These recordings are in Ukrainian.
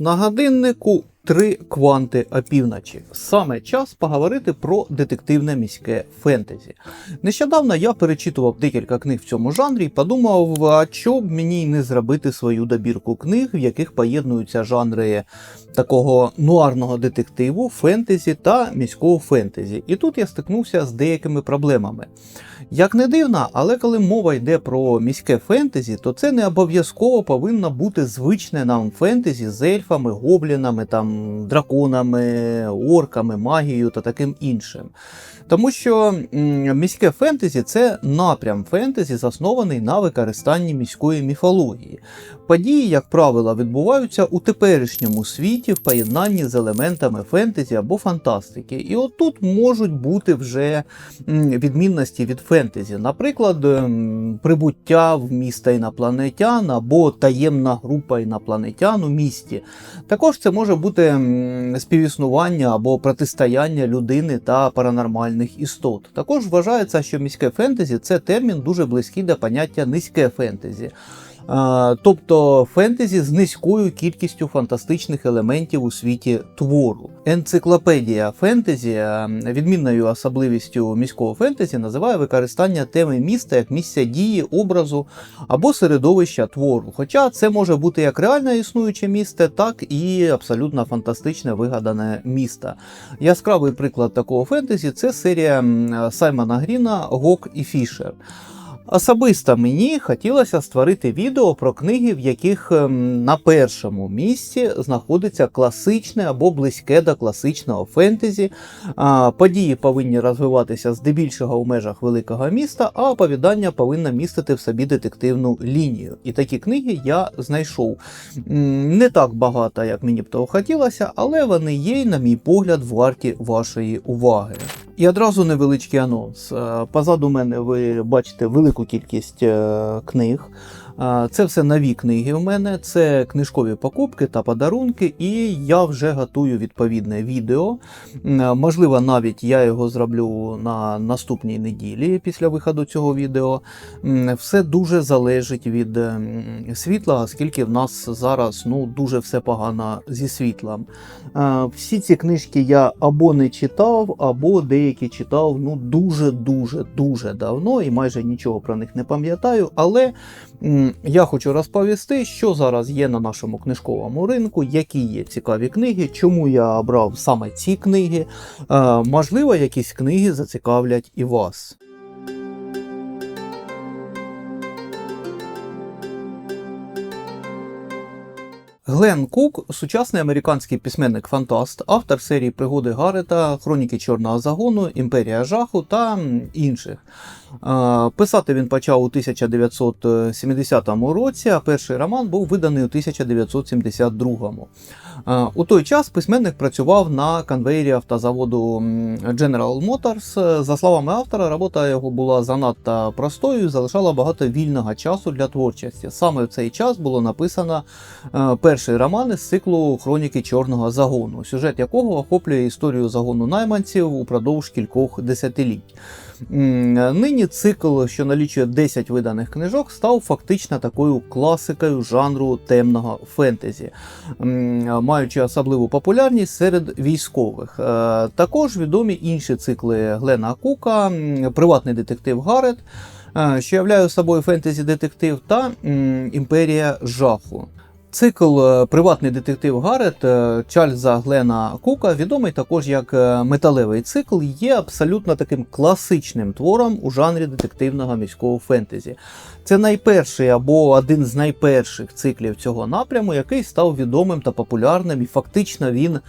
На годиннику три кванти опівночі. Саме час поговорити про детективне міське фентезі. Нещодавно я перечитував декілька книг в цьому жанрі і подумав, а що б мені не зробити свою добірку книг, в яких поєднуються жанри такого нуарного детективу, фентезі та міського фентезі. І тут я стикнувся з деякими проблемами. Як не дивно, але коли мова йде про міське фентезі, то це не обов'язково повинно бути звичне нам фентезі з ельфами, гоблінами, там, драконами, орками, магією та таким іншим. Тому що міське фентезі це напрям фентезі, заснований на використанні міської міфології. Події, як правило, відбуваються у теперішньому світі в поєднанні з елементами фентезі або фантастики. І отут можуть бути вже відмінності від фентезі. Наприклад, ем, прибуття в міста інопланетян або таємна група інопланетян у місті. Також це може бути співіснування або протистояння людини та паранормальних істот. Також вважається, що міське фентезі це термін дуже близький до поняття низьке фентезі. Тобто фентезі з низькою кількістю фантастичних елементів у світі твору. Енциклопедія фентезі відмінною особливістю міського фентезі називає використання теми міста як місця дії, образу або середовища твору. Хоча це може бути як реально існуюче місце, так і абсолютно фантастичне вигадане місто. Яскравий приклад такого фентезі це серія Саймона Гріна Гок і Фішер. Особисто мені хотілося створити відео про книги, в яких ем, на першому місці знаходиться класичне або близьке до класичного фентезі. Події повинні розвиватися здебільшого у межах великого міста, а оповідання повинно містити в собі детективну лінію. І такі книги я знайшов. Не так багато, як мені б того хотілося, але вони є, на мій погляд, варті вашої уваги. І одразу невеличкий анонс. Е, Позаду мене ви бачите велику кількість е, книг. Це все нові книги у мене, це книжкові покупки та подарунки, і я вже готую відповідне відео. Можливо, навіть я його зроблю на наступній неділі після виходу цього відео. Все дуже залежить від світла, оскільки в нас зараз ну, дуже все погано зі світлом. Всі ці книжки я або не читав, або деякі читав ну дуже дуже давно і майже нічого про них не пам'ятаю. Але я хочу розповісти, що зараз є на нашому книжковому ринку, які є цікаві книги, чому я обрав саме ці книги. Е, Можливо, якісь книги зацікавлять і вас. Глен Кук сучасний американський письменник-фантаст, автор серії пригоди Гарета, Хроніки Чорного загону, Імперія жаху та інших. Писати він почав у 1970 році, а перший роман був виданий у 1972. Е, У той час письменник працював на конвейері автозаводу General Motors. За словами автора, робота його була занадто простою і залишала багато вільного часу для творчості. Саме в цей час було написано е, перший роман із циклу Хроніки Чорного загону, сюжет якого охоплює історію загону найманців упродовж кількох десятиліть. М, Нині цикл, що налічує 10 виданих книжок, став фактично такою класикою жанру темного фентезі, маючи особливу популярність серед військових. Е, Також відомі інші цикли Глена Кука, приватний детектив Гарет, е, що являє собою фентезі-детектив, та м, Імперія жаху. Цикл е, Приватний детектив Гарет е, Чарльза Глена Кука, відомий також як е, металевий цикл, є абсолютно таким класичним твором у жанрі детективного міського фентезі. Це найперший або один з найперших циклів цього напряму, який став відомим та популярним, і фактично він е,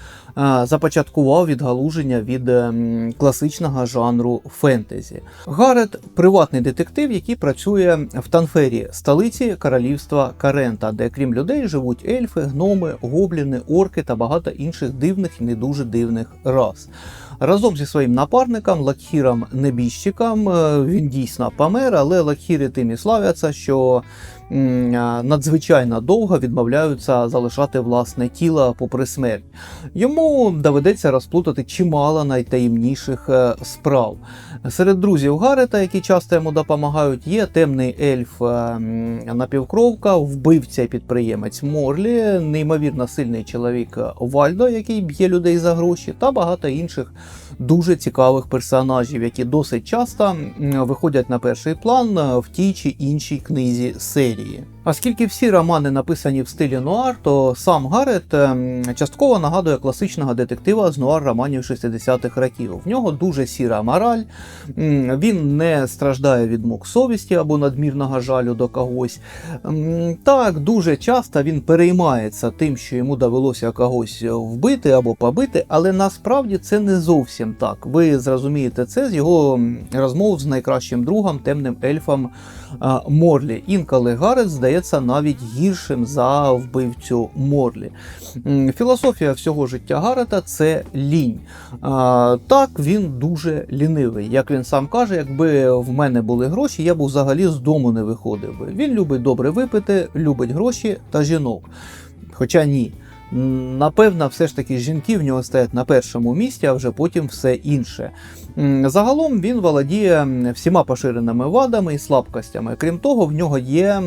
започаткував відгалуження від е, класичного жанру фентезі. Гарет приватний детектив, який працює в Танфері, столиці королівства Карента, де крім людей живуть ельфи, гноми, гобліни, орки та багато інших дивних і не дуже дивних рас. Разом зі своїм напарником Лакхіром Небіжчиком е, він дійсно помер, але Лакхіри тим і славяться, що надзвичайно довго відмовляються залишати власне тіло попри смерть. Йому доведеться розплутати чимало найтаємніших е, справ. Серед друзів Гарета, які часто йому допомагають, є темний ельф е, напівкровка, вбивця підприємець Морлі, неймовірно сильний чоловік Вальдо, який б'є людей за гроші, та багато інших дуже цікавих персонажів, які досить часто виходять на перший план в тій чи іншій книзі серії. Оскільки всі романи написані в стилі нуар, то сам Гарет ем, частково нагадує класичного детектива з нуар романів 60-х років. В нього дуже сіра мораль, він не страждає від мук совісті або надмірного жалю до когось. Так, дуже часто він переймається тим, що йому довелося когось вбити або побити, але насправді це не зовсім так. Ви зрозумієте це з його розмов з найкращим другом, темним ельфом Морлі. Інколи Гарет здається навіть гіршим за вбивцю Морлі. Філософія всього життя Гарета це лінь. Так, він дуже лінивий. Як він сам каже, якби в мене були гроші, я б взагалі з дому не виходив би. Він любить добре випити, любить гроші та жінок. Хоча ні. Напевно, все ж таки жінки в нього стоять на першому місці, а вже потім все інше. Загалом він володіє всіма поширеними вадами і слабкостями. Крім того, в нього є е,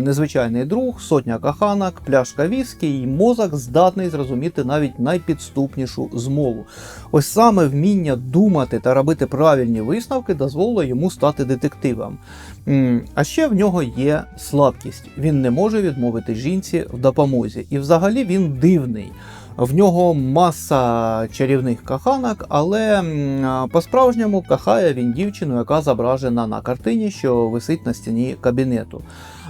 незвичайний друг, сотня каханок, пляшка віскі, і мозок здатний зрозуміти навіть найпідступнішу змову. Ось саме вміння думати та робити правильні висновки дозволило йому стати детективом. А ще в нього є слабкість. Він не може відмовити жінці в допомозі. І взагалі він дивний. В нього маса чарівних каханок, але по-справжньому кахає він дівчину, яка зображена на картині, що висить на стіні кабінету.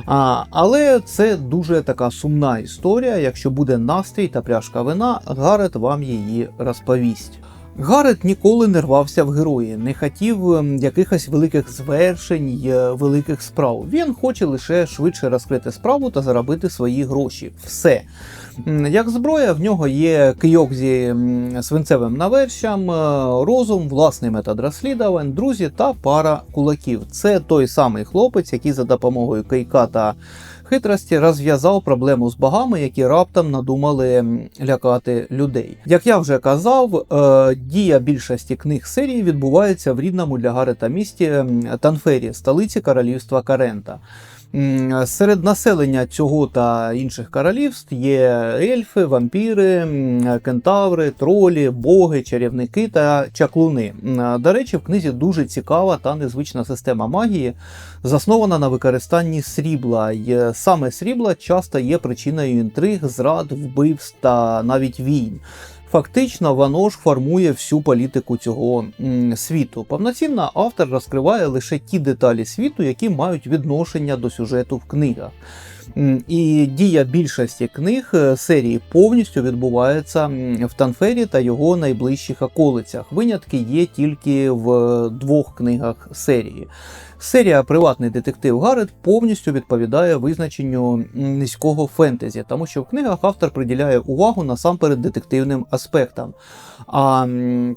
А, але це дуже така сумна історія. Якщо буде настрій та пляшка вина, Гарет вам її розповість. Гарет ніколи не рвався в герої, не хотів ем, якихось великих звершень, е, великих справ. Він хоче лише швидше розкрити справу та заробити свої гроші. Все. Як зброя, в нього є кийок зі свинцевим навершям, е, розум, власний метод розслідувань, друзі та пара кулаків. Це той самий хлопець, який за допомогою кийка та хитрості розв'язав проблему з богами, які раптом надумали лякати людей. Як я вже казав, е, дія більшості книг серії відбувається в рідному для Гарета місті Танфері, столиці королівства Карента. М, Серед населення цього та інших королівств є ельфи, вампіри, кентаври, тролі, боги, чарівники та чаклуни. До речі, в книзі дуже цікава та незвична система магії, заснована на використанні срібла. й Саме срібла часто є причиною інтриг, зрад, вбивств та навіть війн. Фактично, воно ж формує всю політику цього світу. Повноцінно автор розкриває лише ті деталі світу, які мають відношення до сюжету в книгах. І дія більшості книг е, серії повністю відбувається в Танфері та його найближчих околицях. Винятки є тільки в е, двох книгах серії. Серія Приватний детектив Гаррет повністю відповідає визначенню низького фентезі, тому що в книгах автор приділяє увагу насамперед детективним аспектам, а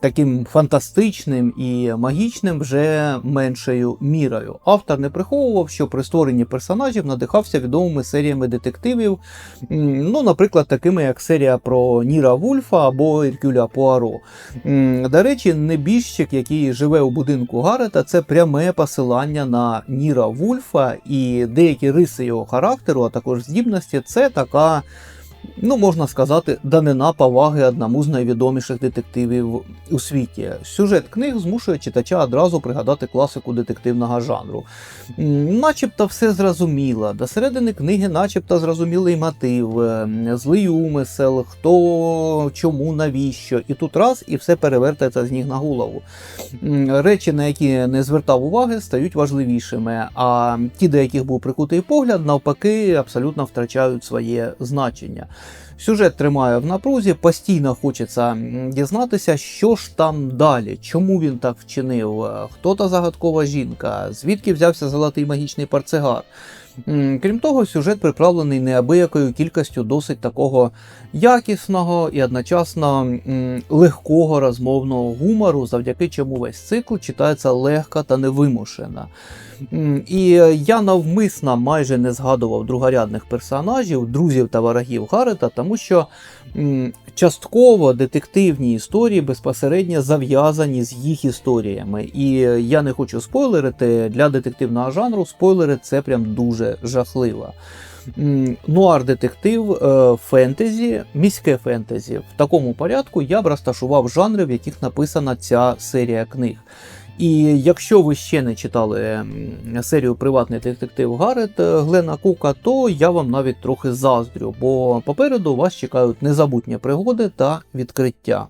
таким фантастичним і магічним вже меншою мірою. Автор не приховував, що при створенні персонажів надихався відомими серіями детективів, ну, наприклад, такими як серія про Ніра Вульфа або Іркюля Пуаро. До речі, небіжчик, який живе у будинку Гарета, це пряме посилання на Ніра Вульфа, і деякі риси його характеру, а також здібності, це така. Ну, можна сказати, данина поваги одному з найвідоміших детективів у світі. Сюжет книг змушує читача одразу пригадати класику детективного жанру. Начебто все зрозуміло. До середини книги, начебто, зрозумілий мотив, е, злий умисел, хто, чому, навіщо. І тут раз і все перевертається з ніг на голову. Речі, на які не звертав уваги, стають важливішими, а ті, до яких був прикутий погляд, навпаки, абсолютно втрачають своє значення. Сюжет тримає в напрузі, постійно хочеться дізнатися, що ж там далі, чому він так вчинив, е, хто та загадкова жінка, звідки взявся золотий магічний парцегар. М, Крім того, сюжет приправлений неабиякою кількістю досить такого якісного і одночасно легкого розмовного гумору, завдяки чому весь цикл читається легко та невимушено. І я навмисно майже не згадував другорядних персонажів, друзів та ворогів Гарета, тому що частково детективні історії безпосередньо зав'язані з їх історіями. І я не хочу спойлерити для детективного жанру. Спойлери це прям дуже жахливо. Нуар детектив, е, фентезі, міське фентезі. В такому порядку я б розташував жанри, в яких написана ця серія книг. І якщо ви ще не читали серію Приватний детектив Гарет е, Глена Кука, то я вам навіть трохи заздрю, бо попереду вас чекають незабутні пригоди та відкриття.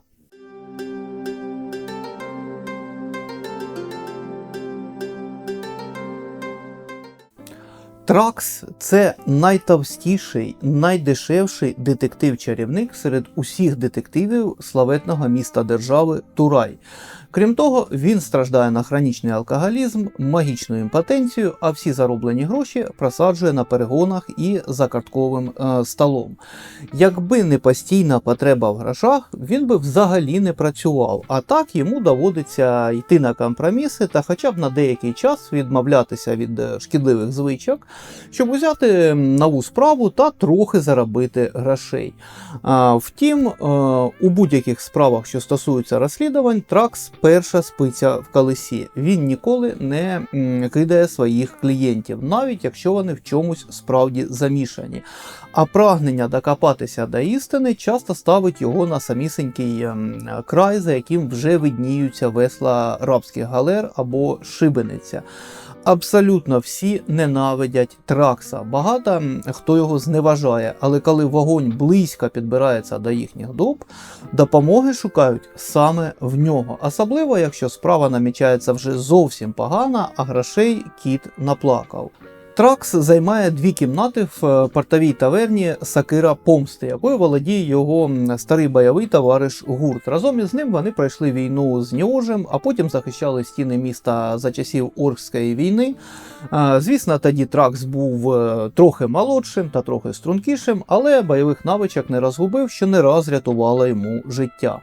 Тракс це найтовстіший, найдешевший детектив-чарівник серед усіх детективів славетного міста держави Турай. Крім того, він страждає на хронічний алкоголізм, магічну імпотенцію, а всі зароблені гроші просаджує на перегонах і за картковим е, столом. Якби не постійна потреба в грошах, він би взагалі не працював. А так йому доводиться йти на компроміси та хоча б на деякий час відмовлятися від е, шкідливих звичок, щоб взяти нову справу та трохи заробити грошей. Втім, е, у будь-яких справах, що стосуються розслідувань, Тракс перша спиця в колесі. Він ніколи не кидає своїх клієнтів, навіть якщо вони в чомусь справді замішані. А прагнення докопатися до істини часто ставить його на самісенький край, за яким вже видніються весла рабських галер або шибениця. Абсолютно всі ненавидять Тракса. Багато хто його зневажає, але коли вогонь близько підбирається до їхніх доб, допомоги шукають саме в нього. Особливо, якщо справа намічається вже зовсім погана, а грошей кіт наплакав. Тракс займає дві кімнати в е, портовій таверні Сакира Помсти, якою володіє його старий бойовий товариш Гурт. Разом із ним вони пройшли війну з Ніожем, а потім захищали стіни міста за часів Оркської війни. Е, Звісно, тоді Тракс був е, трохи молодшим та трохи стрункішим, але бойових навичок не розгубив, що не раз рятувало йому життя.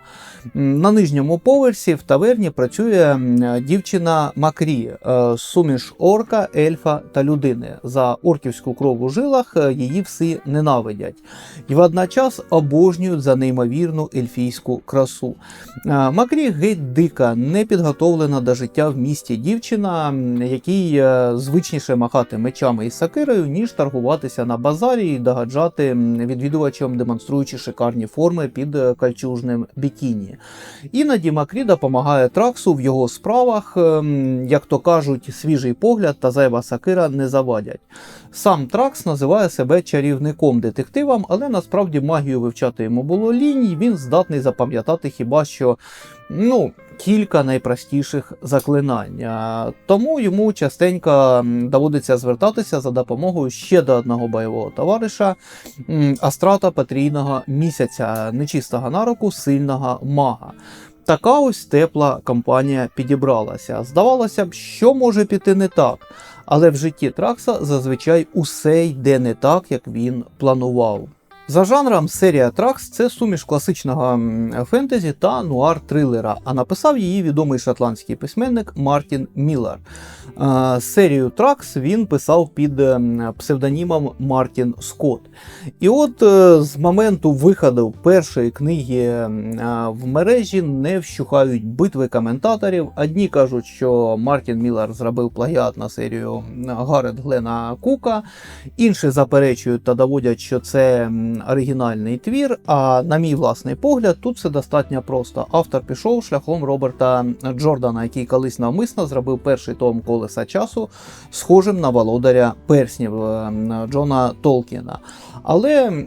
На нижньому поверсі в таверні працює дівчина Макрі, суміш орка, ельфа та людини. За орківську кров у жилах е, її всі ненавидять і водночас обожнюють за неймовірну ельфійську красу. Е, Макрі геть дика, не підготовлена до життя в місті дівчина, якій е, звичніше махати мечами і сакирою, ніж торгуватися на базарі і догаджати відвідувачам, демонструючи шикарні форми під кольчужним бікіні. Іноді Макрі допомагає Траксу в його справах, ем, як то кажуть, свіжий погляд та зайва сакира не завадять. Сам Тракс називає себе чарівником-детективом, але насправді магію вивчати йому було лінь, і він здатний запам'ятати хіба що ну, кілька найпростіших заклинань. Тому йому частенько доводиться звертатися за допомогою ще до одного бойового товариша Астрата Патрійного місяця, нечистого на руку, сильного мага. Така ось тепла компанія підібралася. Здавалося б, що може піти не так, але в житті Тракса зазвичай усе йде не так, як він планував. За жанром серія Тракс це суміш класичного фентезі та нуар-трилера, а написав її відомий шотландський письменник Мартін Міллер. Серію Тракс він писав під ем, псевдонімом Мартін Скотт. І от е, з моменту виходу першої книги е, в мережі не вщухають битви коментаторів. Одні кажуть, що Мартін Міллер зробив плагіат на серію Гарет Глена Кука, інші заперечують та доводять, що це оригінальний твір. А на мій власний погляд, тут все достатньо просто. Автор пішов шляхом Роберта Джордана, який колись навмисно зробив перший том колеса часу, схожим на володаря перснів е, Джона Толкіна. Але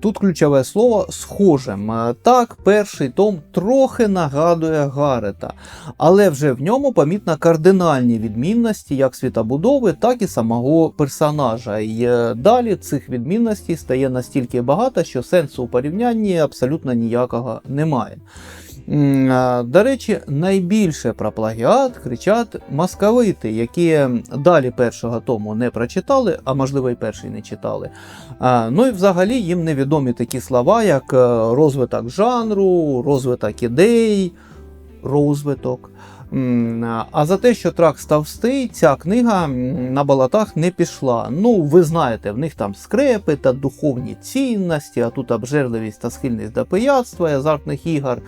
тут ключове слово схожим. Е, Так, перший том трохи нагадує Гарета, але вже в ньому помітно кардинальні відмінності як світобудови, так і самого персонажа. І е, далі цих відмінностей стає настільки багато, що сенсу у порівнянні абсолютно ніякого немає. До речі, найбільше про плагіат кричать московити, які далі першого тому не прочитали, а можливо і перший не читали. Ну і взагалі їм невідомі такі слова, як е, розвиток жанру, розвиток ідей, розвиток. А за те, що трак ставстий, ця книга на балатах не пішла. Ну, ви знаєте, в них там скрепи та духовні цінності, а тут обжерливість та схильність до пияцтва азартних ігор.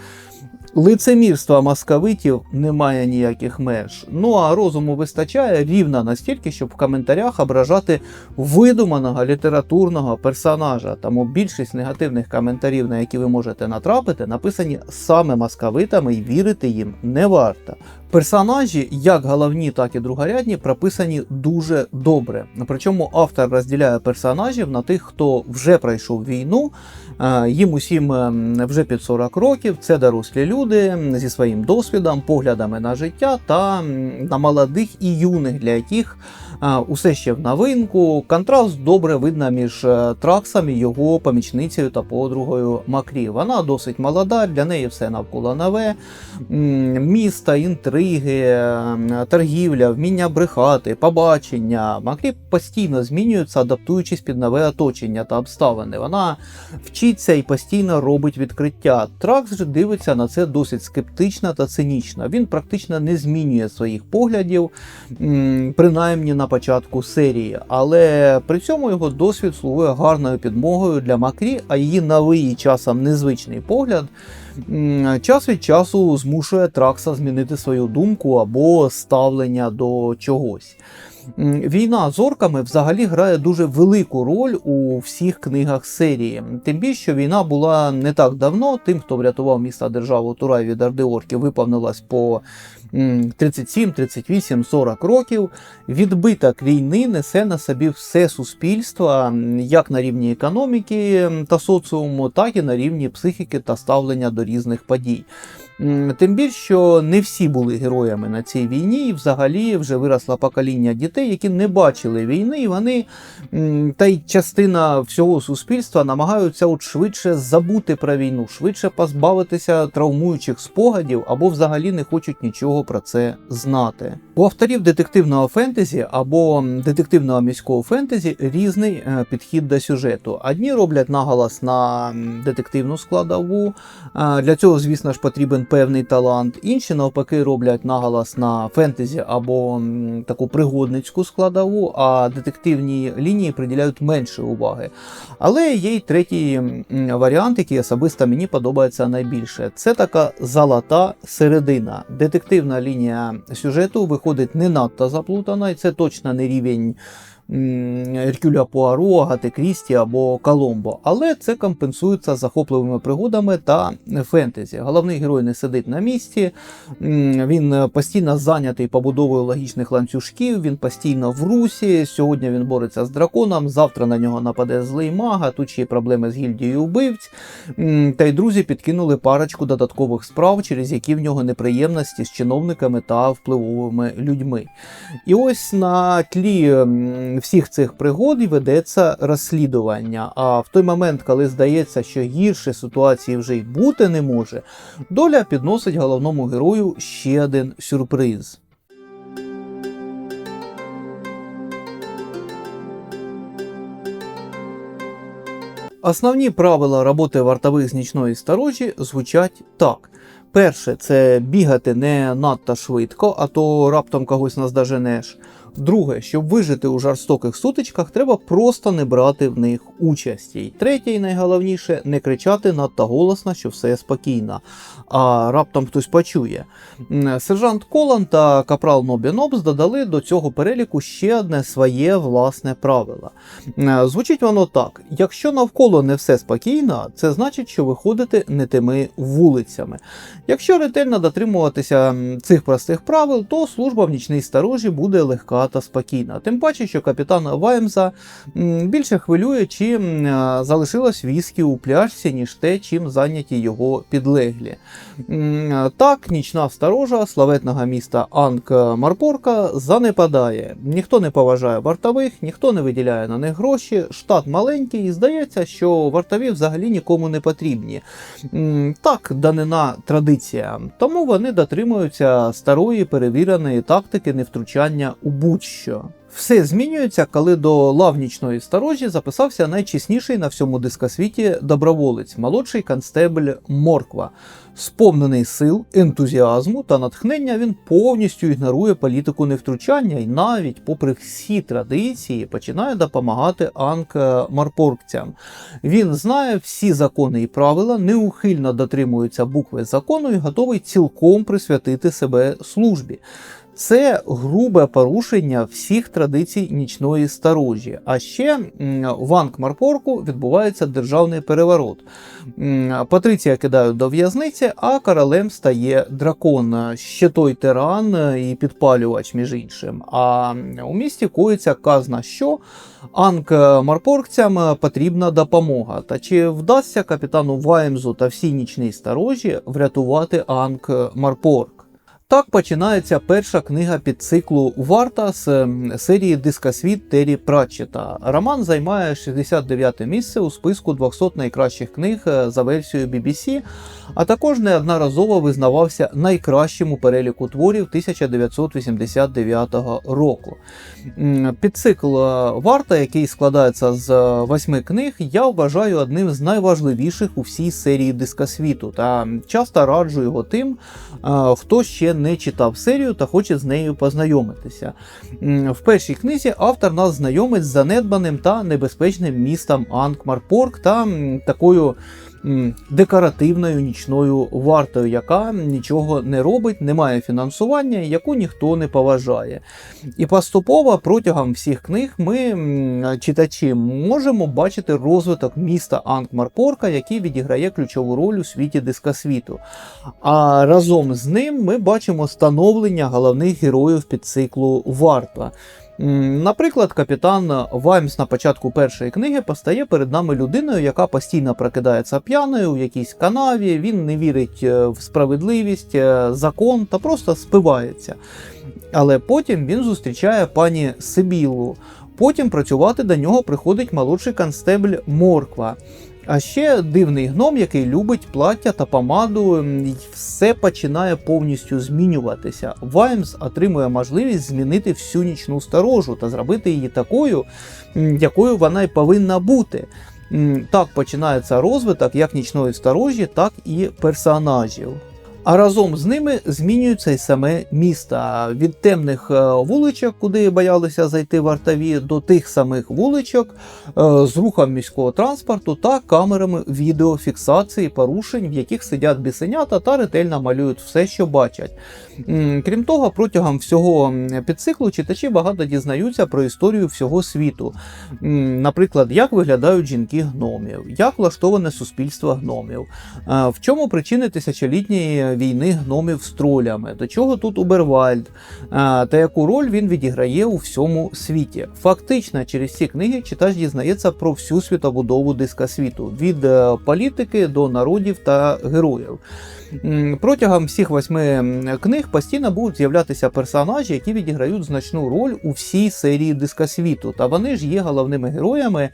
Лицемірства московитів немає ніяких меж. Ну а розуму вистачає рівно настільки, щоб в коментарях ображати видуманого літературного персонажа. Тому більшість негативних коментарів, на які ви можете натрапити, написані саме московитами і вірити їм не варто. Персонажі, як головні, так і другорядні, прописані дуже добре. Причому автор розділяє персонажів на тих, хто вже пройшов війну, їм усім е, вже під 40 років. Це дорослі люди зі своїм досвідом, поглядами на життя та на молодих і юних, для яких усе ще в новинку. Контраст добре видно між е, Траксом і його помічницею та подругою Макрі. Вона досить молода, для неї все навколо нове. Міста, інтриги, торгівля, вміння брехати, побачення. Макрі постійно змінюються, адаптуючись під нове оточення та обставини. Вона вчиться і постійно робить відкриття. Тракс же дивиться на це досить скептично та цинічно. Він практично не змінює своїх поглядів, принаймні на початку серії, але при цьому його досвід слугує гарною підмогою для Макрі, а її новий часом незвичний погляд час від часу змушує Тракса змінити свою думку або ставлення до чогось. Війна з орками взагалі грає дуже велику роль у всіх книгах серії. Тим більше, що війна була не так давно. Тим, хто врятував міста державу Турай від орди орків, виповнилось по 37, 38, 40 років. Відбиток війни несе на собі все суспільство, як на рівні економіки та соціуму, так і на рівні психіки та ставлення до різних подій. Тим більше, що не всі були героями на цій війні, і взагалі вже виросло покоління дітей, які не бачили війни, і вони та й частина всього суспільства намагаються от швидше забути про війну, швидше позбавитися травмуючих спогадів або взагалі не хочуть нічого про це знати. У авторів детективного фентезі або детективного міського фентезі різний е, підхід до сюжету. Одні роблять наголос на детективну складову. е, Для цього, звісно ж, потрібен певний талант. Інші навпаки роблять наголос на фентезі або таку пригодницьку складову, а детективні лінії приділяють менше уваги. Але є й третій варіант, який особисто мені подобається найбільше. Це така золота середина. Детективна лінія сюжету виходить не надто заплутана, і це точно не рівень. Еркюля Пуаро, Агати Крісті або Коломбо, але це компенсується захопливими пригодами та фентезі. Головний герой не сидить на місці, він постійно зайнятий побудовою логічних ланцюжків, він постійно в русі. Сьогодні він бореться з драконом, завтра на нього нападе злий мага, тут ще й проблеми з гільдією вбивць. Та й друзі підкинули парочку додаткових справ, через які в нього неприємності з чиновниками та впливовими людьми. І ось на тлі всіх цих пригод ведеться розслідування. А в той момент, коли здається, що гірше ситуації вже й бути не може, доля підносить головному герою ще один сюрприз. Основні правила роботи вартових з нічної сторожі звучать так. Перше це бігати не надто швидко, а то раптом когось наздоженеш. Друге, щоб вижити у жорстоких сутичках, треба просто не брати в них участі. Третє, і найголовніше, не кричати надто голосно, що все спокійно, а раптом хтось почує. Сержант Колан та капрал Нобі Нобс додали до цього переліку ще одне своє власне правило. Звучить воно так: якщо навколо не все спокійно, це значить, що ви ходите не тими вулицями. Якщо ретельно дотримуватися цих простих правил, то служба в нічній сторожі буде легка та спокійна. Тим паче, що капітана Ваймса м, більше хвилює, чи е, залишилось віскі у пляшці, ніж те, чим зайняті його підлеглі. Е, Так, нічна сторожа славетного міста Анк-Марпорка занепадає. Ніхто не поважає вартових, ніхто не виділяє на них гроші. Штат маленький, і здається, що вартові взагалі нікому не потрібні. Так, данина традиція. Тому вони дотримуються старої перевіреної тактики невтручання у будь-що. Все змінюється, коли до лавнічної сторожі записався найчесніший на всьому дискосвіті доброволець, молодший констебль Морква. Сповнений сил, ентузіазму та натхнення, він повністю ігнорує політику невтручання і навіть, попри всі традиції, починає допомагати анк-марпоркцям. Він знає всі закони і правила, неухильно дотримується букви закону і готовий цілком присвятити себе службі. Це грубе порушення всіх традицій нічної сторожі. А ще в Анкмарпорку відбувається державний переворот. Патриція кидають до в'язниці, а королем стає дракон, ще той тиран і підпалювач, між іншим. А у місті коїться казна, що анкмарпоркцям потрібна допомога. Та чи вдасться капітану Ваймзу та всій нічній сторожі врятувати Анкмарпорк? Так починається перша книга підциклу Варта з серії Дискосвіт Террі Пратчета. Роман займає 69 місце у списку 200 найкращих книг е, за версією BBC, а також неодноразово визнавався найкращим у переліку творів 1989 року. Підцикл е, Варта, який складається з е, восьми книг, я вважаю одним з найважливіших у всій серії Дискосвіту та часто раджу його тим, хто ще не читав серію та хоче з нею познайомитися. В першій книзі автор нас знайомить з занедбаним та небезпечним містом Анкмарпорк та такою декоративною нічною вартою, яка нічого не робить, не має фінансування, яку ніхто не поважає. І поступово протягом всіх книг ми, читачі, можемо бачити розвиток міста Анкмарпорка, який відіграє ключову роль у світі дискосвіту. А разом з ним ми бачимо становлення головних героїв підциклу Варта. Наприклад, капітан Ваймс на початку першої книги постає перед нами людиною, яка постійно прокидається п'яною в якійсь канаві, він не вірить е, в справедливість, е, закон та просто спивається. Але потім він зустрічає пані Сибілу. Потім працювати до нього приходить молодший констебль Морква. А ще дивний гном, який любить плаття та помаду, і все починає повністю змінюватися. Ваймс отримує можливість змінити всю нічну сторожу та зробити її такою, якою вона й повинна бути. Так починається розвиток як нічної сторожі, так і персонажів. А разом з ними змінюється й саме місто від темних е, вуличок, куди боялися зайти вартові, до тих самих вуличок е, з рухом міського транспорту та камерами відеофіксації порушень, в яких сидять бісенята та ретельно малюють все, що бачать. Крім того, протягом всього підциклу читачі багато дізнаються про історію всього світу. Наприклад, як виглядають жінки гномів, як влаштоване суспільство гномів, в чому причини тисячолітньої війни гномів з тролями, до чого тут Убервальд, та яку роль він відіграє у всьому світі. Фактично, через ці книги читач дізнається про всю світобудову диска світу, від е, політики до народів та героїв. Протягом всіх восьми книг постійно будуть з'являтися персонажі, які відіграють значну роль у всій серії диска світу, та вони ж є головними героями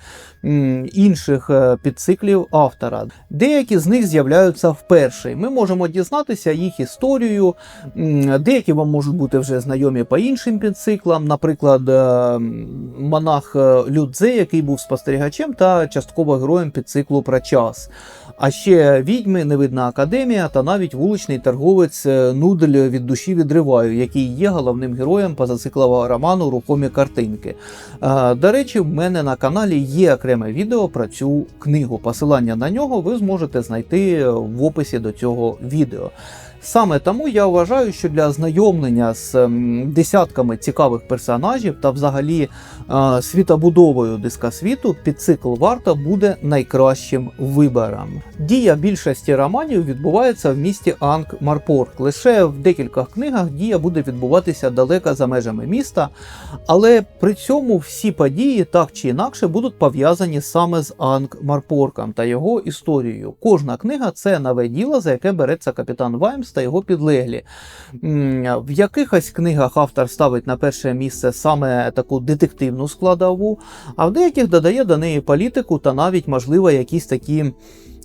інших е, підциклів автора. Деякі з них з'являються вперше. Ми можемо дізнатися їх історію. Деякі вам можуть бути вже знайомі по іншим підциклам, наприклад, е, монах е, Людзе, який був спостерігачем та частково героєм підциклу про час. А ще відьми, невидна академія та навіть вуличний торговець е, Нудель від душі відриваю, який є головним героєм позациклового роману Рухомі картинки. Е, До речі, в мене на каналі є окреме відео про цю книгу. Посилання на нього ви зможете знайти в описі до цього відео. Саме тому я вважаю, що для ознайомлення з десятками цікавих персонажів та взагалі світобудовою диска світу підцикл варта буде найкращим вибором. Дія більшості романів відбувається в місті Анк-Марпорк. Лише в декількох книгах дія буде відбуватися далеко за межами міста, але при цьому всі події так чи інакше будуть пов'язані саме з Анк-Марпорком та його історією. Кожна книга це нове діло, за яке береться капітан Ваймс та його підлеглі. В якихось книгах автор ставить на перше місце саме таку детективну складову, а в деяких додає до неї політику та навіть, можливо, якісь такі.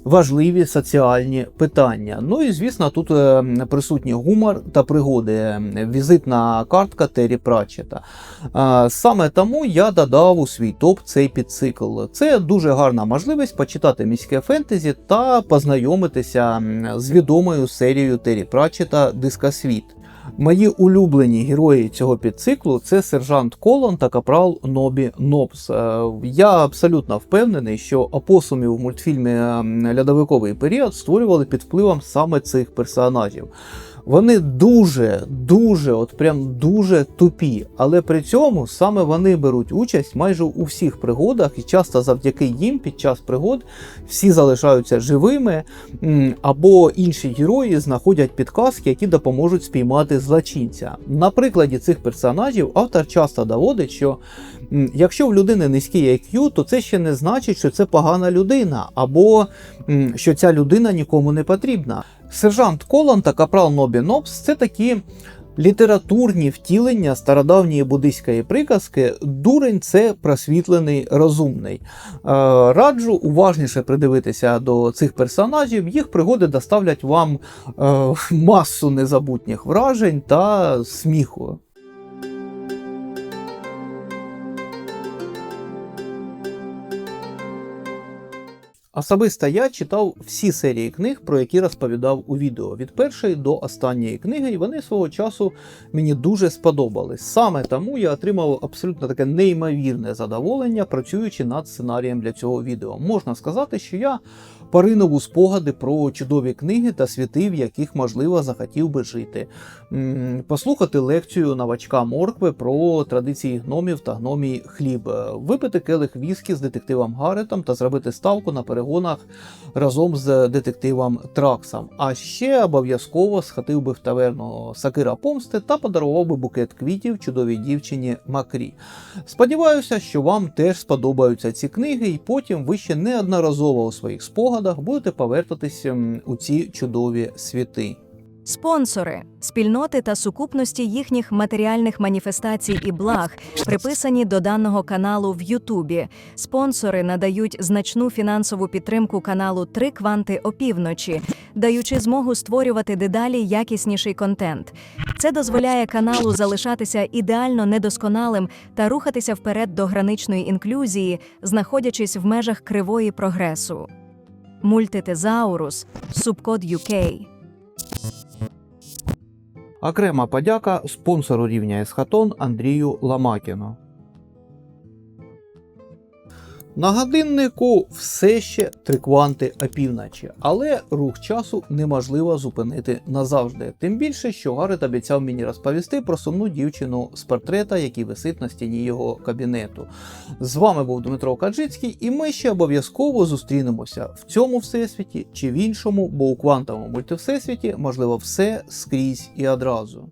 Важливі соціальні питання. Ну і звісно, тут е, присутній гумор та пригоди. Візитна картка Террі Пратчета. Е, Саме тому я додав у свій топ цей підцикл. Це дуже гарна можливість почитати міське фентезі та познайомитися з відомою серією Террі Пратчета Дискосвіт. Мої улюблені герої цього підциклу це сержант Колон та капрал Нобі Нобс. Е, Я абсолютно впевнений, що опосумів в мультфільмі Лядовиковий Льодовиковий період створювали під впливом саме цих персонажів. Вони дуже, дуже, от прям дуже тупі, але при цьому саме вони беруть участь майже у всіх пригодах, і часто завдяки їм під час пригод всі залишаються живими, або інші герої знаходять підказки, які допоможуть спіймати злочинця. На прикладі цих персонажів автор часто доводить, що якщо в людини низький IQ, то це ще не значить, що це погана людина, або що ця людина нікому не потрібна. Сержант Колан та капрал Нобі Нобс це такі літературні втілення стародавньої буддийської приказки Дурень це просвітлений розумний. Е, Раджу уважніше придивитися до цих персонажів. Їх пригоди доставлять вам е, масу незабутніх вражень та сміху. Особисто я читав всі серії книг, про які розповідав у відео від першої до останньої книги, і вони свого часу мені дуже сподобались. Саме тому я отримав абсолютно таке неймовірне задоволення, працюючи над сценарієм для цього відео. Можна сказати, що я поринув у спогади про чудові книги та світи, в яких можливо захотів би жити. Послухати лекцію новачка Моркви про традиції гномів та гномій хліб, випити келих віскі з детективом Гаретом та зробити ставку на перегонах разом з детективом Траксом. А ще обов'язково схотив би в таверну Сакира Помсти та подарував би букет квітів чудовій дівчині Макрі. Сподіваюся, що вам теж сподобаються ці книги, і потім ви ще неодноразово у своїх спогадах будете повертатись у ці чудові світи. Спонсори, спільноти та сукупності їхніх матеріальних маніфестацій і благ приписані до даного каналу в Ютубі. Спонсори надають значну фінансову підтримку каналу Три кванти опівночі, даючи змогу створювати дедалі якісніший контент. Це дозволяє каналу залишатися ідеально недосконалим та рухатися вперед до граничної інклюзії, знаходячись в межах кривої прогресу. Мультитезаурус, субкод UK. Окрема подяка спонсору рівня Есхатон Андрію Ламакіну. На годиннику все ще три кванти опівночі, але рух часу неможливо зупинити назавжди. Тим більше, що Гарет обіцяв мені розповісти про сумну дівчину з портрета, який висить на стіні його кабінету. З вами був Дмитро Каджицький, і ми ще обов'язково зустрінемося в цьому всесвіті чи в іншому, бо у квантовому мультивсесвіті можливо все скрізь і одразу.